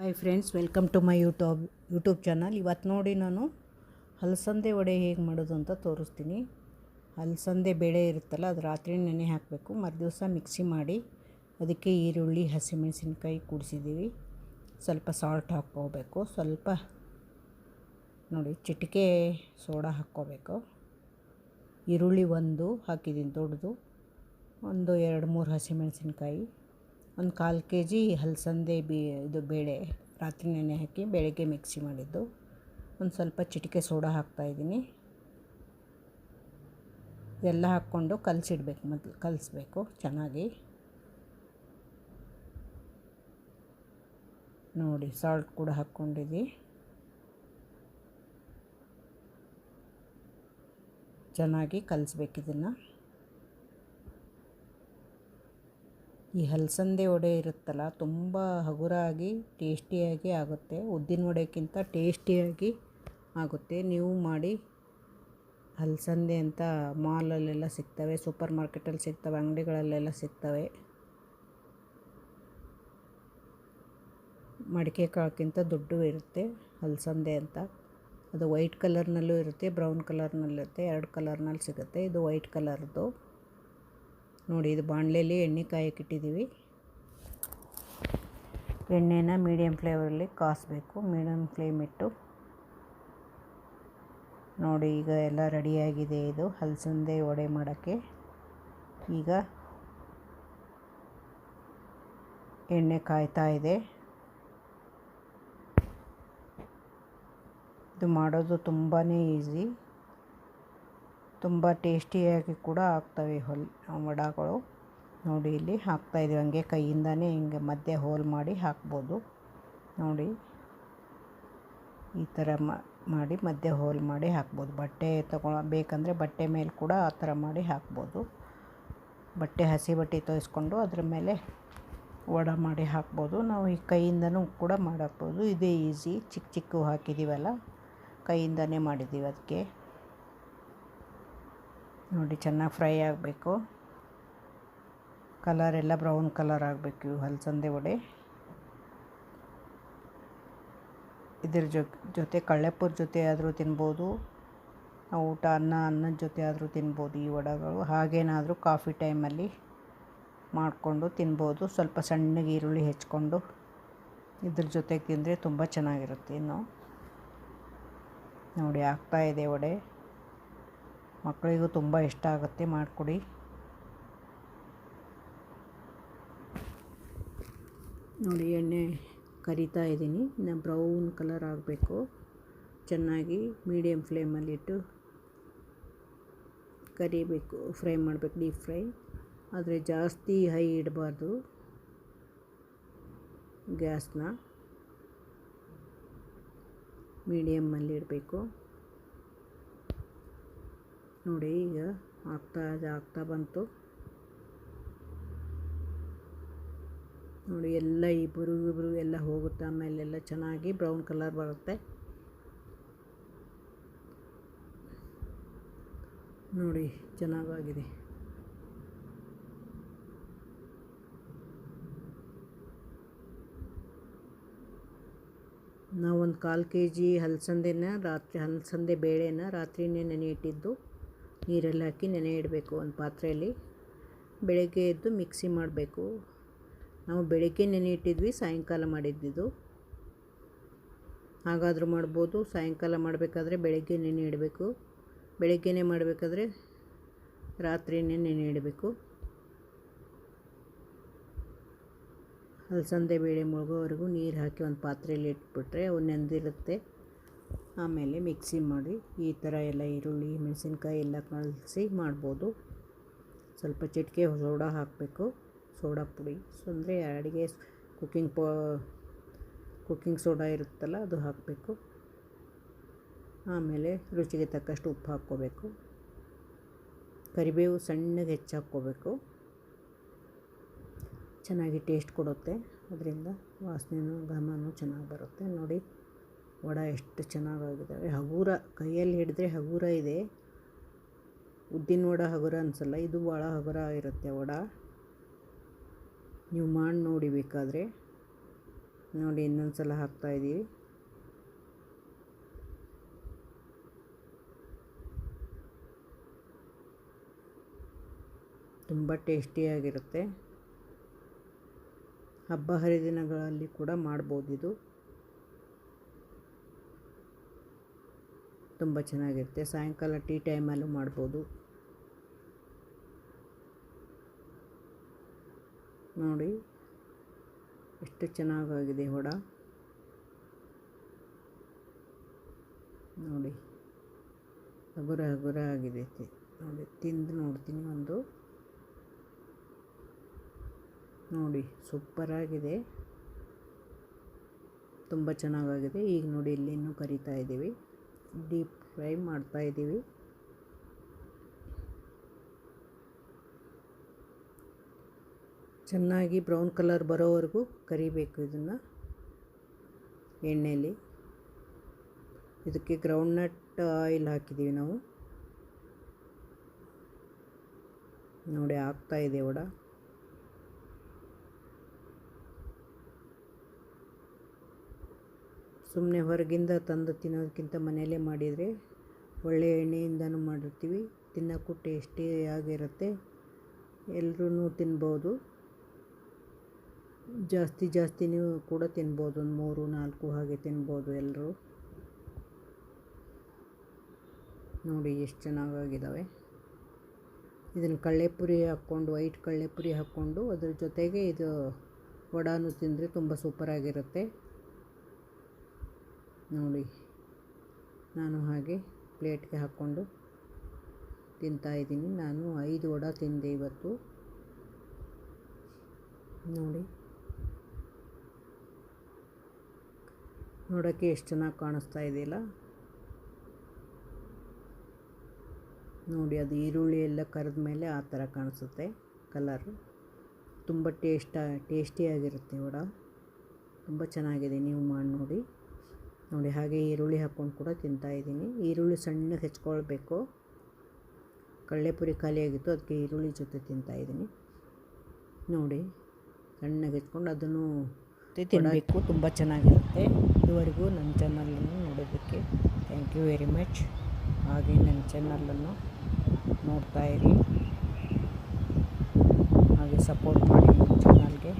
Hi friends welcome to my YouTube YouTube channel ಇವತ್ತು ನೋಡಿ ನಾನು ಹಲಸಂದೆ ವಡೆ ಹೇಗೆ ಮಾಡೋದು ಅಂತ ತೋರಿಸ್ತೀನಿ. ಹಲಸಂದೆ ಬೇಳೆ ಇರುತ್ತಲ್ಲ, ಅದು ರಾತ್ರಿ ನೆನೆ ಹಾಕಬೇಕು. ಮರುದಿವಸ ಮಿಕ್ಸಿ ಮಾಡಿ ಅದಕ್ಕೆ ಈರುಳ್ಳಿ, ಹಸಿಮೆಣಸಿನ್ಕಾಯಿ ಕೂಡಿಸಿದ್ದೀವಿ ಸ್ವಲ್ಪ ಸಾಲ್ಟ್ ಹಾಕ್ಕೋಬೇಕು. ಸ್ವಲ್ಪ ನೋಡಿ, ಚಿಟಿಕೆ ಸೋಡಾ ಹಾಕ್ಕೋಬೇಕು. ಈರುಳ್ಳಿ ಒಂದು ಹಾಕಿದ್ದೀನಿ ದೊಡ್ಡದು. ಒಂದು, ಎರಡು, ಮೂರು ಹಸಿಮೆಣಸಿನ್ಕಾಯಿ. ಒಂದು ಕಾಲು ಕೆ ಜಿ ಹಲಸಂದೆ ಬಿ ಇದು ಬೇಳೆ ರಾತ್ರಿ ನೆನೆ ಹಾಕಿ ಬೆಳಗ್ಗೆ ಮಿಕ್ಸಿ ಮಾಡಿದ್ದು. ಒಂದು ಸ್ವಲ್ಪ ಚಿಟಿಕೆ ಸೋಡಾ ಹಾಕ್ತಾಯಿದ್ದೀನಿ ಎಲ್ಲ ಹಾಕ್ಕೊಂಡು ಕಲಸಿಡ್ಬೇಕು ಮೊದಲು, ಕಲಿಸ್ಬೇಕು ಚೆನ್ನಾಗಿ. ನೋಡಿ ಸಾಲ್ಟ್ ಕೂಡ ಹಾಕ್ಕೊಂಡಿದ್ದಿ. ಚೆನ್ನಾಗಿ ಕಲಿಸ್ಬೇಕು ಇದನ್ನು ಈ ಹಲಸಂದೆ ವಡೆ ಇರುತ್ತಲ್ಲ, ತುಂಬ ಹಗುರಾಗಿ, ಟೇಸ್ಟಿಯಾಗಿ ಆಗುತ್ತೆ. ಉದ್ದಿನ ವಡೆಗಿಂತ ಟೇಸ್ಟಿಯಾಗಿ ಆಗುತ್ತೆ. ನೀವು ಮಾಡಿ, ಹಲಸಂದೆ ಅಂತ ಮಾಲಲ್ಲೆಲ್ಲ ಸಿಗ್ತವೆ, ಸೂಪರ್ ಮಾರ್ಕೆಟಲ್ಲಿ ಸಿಗ್ತವೆ, ಅಂಗಡಿಗಳಲ್ಲೆಲ್ಲ ಸಿಗ್ತವೆ. ಮಡಿಕೆ ಕಾಳಕ್ಕಿಂತ ದೊಡ್ಡ ಇರುತ್ತೆ ಹಲಸಂದೆ ಅಂತ. ಅದು ವೈಟ್ ಕಲರ್ನಲ್ಲೂ ಇರುತ್ತೆ, ಬ್ರೌನ್ ಕಲರ್ನಲ್ಲಿರುತ್ತೆ, ಎರಡು ಕಲರ್ನಲ್ಲಿ ಸಿಗುತ್ತೆ. ಇದು ವೈಟ್ ಕಲರ್ದು. ನೋಡಿ ಇದು ಬಾಣಲೆಯಲ್ಲಿ ಎಣ್ಣೆ ಕಾಯಕ್ಕಿಟ್ಟಿದ್ದೀವಿ ಎಣ್ಣೆನ ಮೀಡಿಯಮ್ ಫ್ಲೇವರಲ್ಲಿ ಕಾಸಬೇಕು. ಮೀಡಿಯಮ್ ಫ್ಲೇಮ್ ಇಟ್ಟು ನೋಡಿ ಈಗ ಎಲ್ಲ ರೆಡಿಯಾಗಿದೆ ಇದು. ಹಲಸಂದೆ ವಡೆ ಮಾಡೋಕ್ಕೆ. ಈಗ ಎಣ್ಣೆ ಕಾಯ್ತಾ ಇದೆ. ಇದು ಮಾಡೋದು ತುಂಬಾ ಈಸಿ ತುಂಬ ಟೇಸ್ಟಿಯಾಗಿ ಕೂಡ ಆಗ್ತವೆ ಹೊಲ್ ವಡಾಗಳು. ನೋಡಿ ಇಲ್ಲಿ ಹಾಕ್ತಾಯಿದ್ದೀವಿ ಹಂಗೆ ಕೈಯಿಂದನೇ ಹಿಂಗೆ ಮಧ್ಯೆ ಹೋಲ್ ಮಾಡಿ ಹಾಕ್ಬೋದು. ನೋಡಿ, ಈ ಥರ ಮಾಡಿ ಮಧ್ಯೆ ಹೋಲ್ ಮಾಡಿ ಹಾಕ್ಬೋದು. ಬಟ್ಟೆ ತೊಗೊಳ, ಬೇಕಂದರೆ ಬಟ್ಟೆ ಮೇಲೆ ಕೂಡ ಆ ಥರ ಮಾಡಿ ಹಾಕ್ಬೋದು. ಬಟ್ಟೆ ಹಸಿ ಬಟ್ಟೆ ತೋಯಿಸ್ಕೊಂಡು ಅದ್ರ ಮೇಲೆ ವಡ ಮಾಡಿ ಹಾಕ್ಬೋದು. ನಾವು ಈ ಕೈಯಿಂದನೂ ಕೂಡ ಮಾಡಾಕ್ಬೋದು. ಇದೇ ಈಸಿ, ಚಿಕ್ಕ ಚಿಕ್ಕ ಹಾಕಿದ್ದೀವಲ್ಲ, ಕೈಯಿಂದನೇ ಮಾಡಿದ್ದೀವಿ ಅದಕ್ಕೆ. ನೋಡಿ, ಚೆನ್ನಾಗಿ ಫ್ರೈ ಆಗಬೇಕು. ಕಲರ್ ಎಲ್ಲ ಬ್ರೌನ್ ಕಲರ್ ಆಗಬೇಕು ಹಲಸಂದೆ ವಡೆ. ಇದ್ರ ಜೊತೆ ಕಳ್ಳೆಪುರ ಜೊತೆ ಆದರೂ ತಿನ್ಬೋದು. ಊಟ ಅನ್ನ, ಅನ್ನದ ಜೊತೆ ಆದರೂ ತಿನ್ಬೋದು ಈ ವಡಗಳು. ಹಾಗೇನಾದರೂ ಕಾಫಿ ಟೈಮಲ್ಲಿ ಮಾಡಿಕೊಂಡು ತಿನ್ಬೋದು. ಸ್ವಲ್ಪ ಸಣ್ಣಗೆ ಈರುಳ್ಳಿ ಹೆಚ್ಕೊಂಡು ಇದ್ರ ಜೊತೆಗೆ ತಿಂದರೆ ತುಂಬ ಚೆನ್ನಾಗಿರುತ್ತೆ ಇನ್ನು. ನೋಡಿ ಆಗ್ತಾಯಿದೆ ವಡೆ. ಮಕ್ಕಳಿಗೂ ತುಂಬ ಇಷ್ಟ ಆಗುತ್ತೆ, ಮಾಡಿಕೊಡಿ. ನೋಡಿ, ಎಣ್ಣೆ ಕರಿತಾ ಇದ್ದೀನಿ. ಇನ್ನು ಬ್ರೌನ್ ಕಲರ್ ಆಗಬೇಕು. ಚೆನ್ನಾಗಿ ಮೀಡಿಯಮ್ ಫ್ಲೇಮಲ್ಲಿಟ್ಟು ಕರಿಬೇಕು, ಫ್ರೈ ಮಾಡಬೇಕು, ಡೀಪ್ ಫ್ರೈ. ಆದರೆ ಜಾಸ್ತಿ ಹೈ ಇಡಬಾರ್ದು ಗ್ಯಾಸ್ನ. ಮೀಡಿಯಮ್ಮಲ್ಲಿ ಇಡಬೇಕು. ನೋಡಿ ಈಗ ಆಗ್ತಾ ಆಗ್ತಾ ಬಂತು. ನೋಡಿ ಎಲ್ಲ ಇಬ್ಬರು ಇಬ್ಬರು ಎಲ್ಲ ಹೋಗುತ್ತೆ, ಆಮೇಲೆ ಎಲ್ಲ ಚೆನ್ನಾಗಿ ಬ್ರೌನ್ ಕಲರ್ ಬರುತ್ತೆ. ನೋಡಿ ಚೆನ್ನಾಗಾಗಿದೆ. ನಾವು ಒಂದು ಕಾಲು ಕೆ ಜಿ ಹಲಸಂದೆನ, ರಾತ್ರಿ ಹಲಸಂದೆ ಬೇಳೆನ ರಾತ್ರಿನೇ ನೆನೆ ಇಟ್ಟಿದ್ದು. ನೀರಲ್ಲಿ ಹಾಕಿ ನೆನೆ ಇಡಬೇಕು ಒಂದು ಪಾತ್ರೆಯಲ್ಲಿ. ಬೆಳಗ್ಗೆ ಎದ್ದು ಮಿಕ್ಸಿ ಮಾಡಬೇಕು. ನಾವು ಬೆಳಗ್ಗೆ ನೆನೆ ಇಟ್ಟಿದ್ವಿ, ಸಾಯಂಕಾಲ ಮಾಡಿದ್ದಿದ್ದು ಹಾಗಾದರೂ ಮಾಡ್ಬೋದು, ಸಾಯಂಕಾಲ ಮಾಡಬೇಕಾದ್ರೆ ಬೆಳಗ್ಗೆ ನೆನೆ ಇಡಬೇಕು. ಬೆಳಗ್ಗೆನೇ ಮಾಡಬೇಕಾದ್ರೆ ರಾತ್ರಿನೇ ನೆನೆ ಇಡಬೇಕು. ಹಲಸಂದೆ ಬೇಳೆ ಮುಳುಗೋವರೆಗೂ ನೀರು ಹಾಕಿ ಒಂದು ಪಾತ್ರೆಯಲ್ಲಿ ಇಟ್ಬಿಟ್ರೆ ಅವು ನೆಂದಿರುತ್ತೆ. ಆಮೇಲೆ ಮಿಕ್ಸಿ ಮಾಡಿ ಈ ಥರ ಎಲ್ಲ ಈರುಳ್ಳಿ, ಮೆಣಸಿನ್ಕಾಯಿ ಎಲ್ಲ ಕಲಸಿ ಮಾಡ್ಬೋದು. ಸ್ವಲ್ಪ ಚಿಟಿಕೆ ಸೋಡಾ ಹಾಕಬೇಕು. ಸೋಡಾ ಪುಡಿ. ಅಂದರೆ ಅಡುಗೆ ಕುಕ್ಕಿಂಗ್ ಪೋ, ಕುಕ್ಕಿಂಗ್ ಸೋಡಾ ಇರುತ್ತಲ್ಲ, ಅದು ಹಾಕಬೇಕು. ಆಮೇಲೆ ರುಚಿಗೆ ತಕ್ಕಷ್ಟು ಉಪ್ಪು ಹಾಕ್ಕೋಬೇಕು. ಕರಿಬೇವು ಸಣ್ಣಗೆ ಹೆಚ್ಚು ಹಾಕ್ಕೋಬೇಕು ಚೆನ್ನಾಗಿ ಟೇಸ್ಟ್ ಕೊಡುತ್ತೆ. ಅದರಿಂದ ವಾಸನೆನೂ ಘಮನೂ ಚೆನ್ನಾಗಿ ಬರುತ್ತೆ. ನೋಡಿ. ವಡ ಎಷ್ಟು ಚೆನ್ನಾಗಾಗಿದ್ದಾವೆ. ಹಗುರ ಕೈಯಲ್ಲಿ ಹಿಡಿದ್ರೆ ಹಗುರ ಇದೆ. ಉದ್ದಿನ ವಡ ಹಗುರ ಅನಿಸಲ್ಲ, ಇದು ಭಾಳ ಹಗುರ ಇರುತ್ತೆ ವಡ. ನೀವು ಮಾಡಿ ನೋಡಿ ಬೇಕಾದರೆ. ನೋಡಿ ಇನ್ನೊಂದು ಸಲ ಹಾಕ್ತಾಯಿದ್ದೀವಿ ತುಂಬ ಟೇಸ್ಟಿಯಾಗಿರುತ್ತೆ ಹಬ್ಬ ಹರಿದಿನಗಳಲ್ಲಿ ಕೂಡ ಮಾಡ್ಬೋದು ಇದು ತುಂಬ ಚೆನ್ನಾಗಿರುತ್ತೆ. ಸಾಯಂಕಾಲ ಟೀ ಟೈಮಲ್ಲೂ ಮಾಡ್ಬೋದು. ನೋಡಿ, ಎಷ್ಟು ಚೆನ್ನಾಗಾಗಿದೆ ಹೊಡ ನೋಡಿ, ಹಗುರ ಹಗುರ ಆಗಿದೆ. ನೋಡಿ, ತಿಂದು ನೋಡ್ತೀನಿ ಒಂದು. ನೋಡಿ ಸೂಪರಾಗಿದೆ ತುಂಬ ಚೆನ್ನಾಗಾಗಿದೆ. ಈಗ ನೋಡಿ ಇಲ್ಲಿನೂ ಕರಿತಾ ಇದ್ದೀವಿ. ಡೀಪ್ ಫ್ರೈ ಮಾಡ್ತಾ ಇದ್ದೀವಿ. ಚೆನ್ನಾಗಿ ಬ್ರೌನ್ ಕಲರ್ ಬರೋವರೆಗೂ ಕರಿಬೇಕು ಇದನ್ನು ಎಣ್ಣೆಯಲ್ಲಿ ಇದಕ್ಕೆ ಗ್ರೌಂಡ್ನಟ್ ಆಯಿಲ್ ಹಾಕಿದ್ದೀವಿ ನಾವು. ನೋಡಿ, ಆಗ್ತಾ ಇದೆ ವಡ. ಸುಮ್ಮನೆ ಹೊರಗಿಂದ ತಂದು ತಿನ್ನೋದಕ್ಕಿಂತ ಮನೆಯಲ್ಲೇ ಮಾಡಿದರೆ ಒಳ್ಳೆಯ ಎಣ್ಣೆಯಿಂದನೂ ಮಾಡಿರ್ತೀವಿ. ತಿನ್ನೋಕ್ಕೂ ಟೇಸ್ಟಿಯಾಗಿರುತ್ತೆ ಎಲ್ಲರೂ ತಿನ್ಬೋದು. ಜಾಸ್ತಿ ಜಾಸ್ತಿ ನೀವು ಕೂಡ ತಿನ್ಬೋದು. ಒಂದು ಮೂರು, ನಾಲ್ಕು ಹಾಗೆ ತಿನ್ಬೋದು ಎಲ್ಲರೂ ನೋಡಿ ಎಷ್ಟು ಚೆನ್ನಾಗಾಗಿದ್ದಾವೆ. ಇದನ್ನು ಕಳ್ಳೆಪುರಿ ಹಾಕ್ಕೊಂಡು, ವೈಟ್ ಕಳ್ಳೆಪುರಿ ಹಾಕ್ಕೊಂಡು ಅದ್ರ ಜೊತೆಗೆ ಇದು ವಡಾನು ತಿಂದರೆ ತುಂಬ ಸೂಪರಾಗಿರುತ್ತೆ. ನೋಡಿ. ನಾನು ಹಾಗೆ ಪ್ಲೇಟ್ಗೆ ಹಾಕ್ಕೊಂಡು ತಿಂತಾಯಿದ್ದೀನಿ ನಾನು ಐದು ವಡ ತಿಂದೆ ಇವತ್ತು. ನೋಡಿ. ನೋಡೋಕ್ಕೆ ಎಷ್ಟು ಚೆನ್ನಾಗಿ ಕಾಣಿಸ್ತಾ ಇದೆಯಲ್ಲ ನೋಡಿ, ಅದು ಈರುಳ್ಳಿ ಎಲ್ಲ ಕರೆದ ಮೇಲೆ ಆ ಥರ ಕಾಣಿಸುತ್ತೆ ಕಲರು. ತುಂಬ ಟೇಸ್ಟ, ಟೇಸ್ಟಿಯಾಗಿರುತ್ತೆ ವಡ. ತುಂಬ ಚೆನ್ನಾಗಿದೆ ನೀವು ಮಾಡಿ ನೋಡಿ. ನೋಡಿ ಹಾಗೆ ಈರುಳ್ಳಿ ಹಾಕ್ಕೊಂಡು ಕೂಡ ತಿಂತಾಯಿದ್ದೀನಿ ಈರುಳ್ಳಿ ಸಣ್ಣಗೆ ಹೆಚ್ಕೊಳ್ಬೇಕು. ಕಡಲೆಪುರಿ ಖಾಲಿಯಾಗಿತ್ತು ಅದಕ್ಕೆ ಈರುಳ್ಳಿ ಜೊತೆ ತಿಂತಾಯಿದ್ದೀನಿ ನೋಡಿ ಸಣ್ಣಗೆ ಹೆಚ್ಕೊಂಡು ಅದನ್ನು ತಿನ್ನಬೇಕು ತುಂಬ ಚೆನ್ನಾಗಿರುತ್ತೆ. ಇದುವರೆಗೂ ನನ್ನ ಚಾನಲನ್ನು ನೋಡೋದಕ್ಕೆ ಥ್ಯಾಂಕ್ ಯು ವೆರಿ ಮಚ್ ಹಾಗೆ ನನ್ನ ಚಾನಲನ್ನು ನೋಡ್ತಾಯಿರಿ ಹಾಗೆ ಸಪೋರ್ಟ್ ಮಾಡಿ ನನ್ನ ಚಾನಲ್ಗೆ.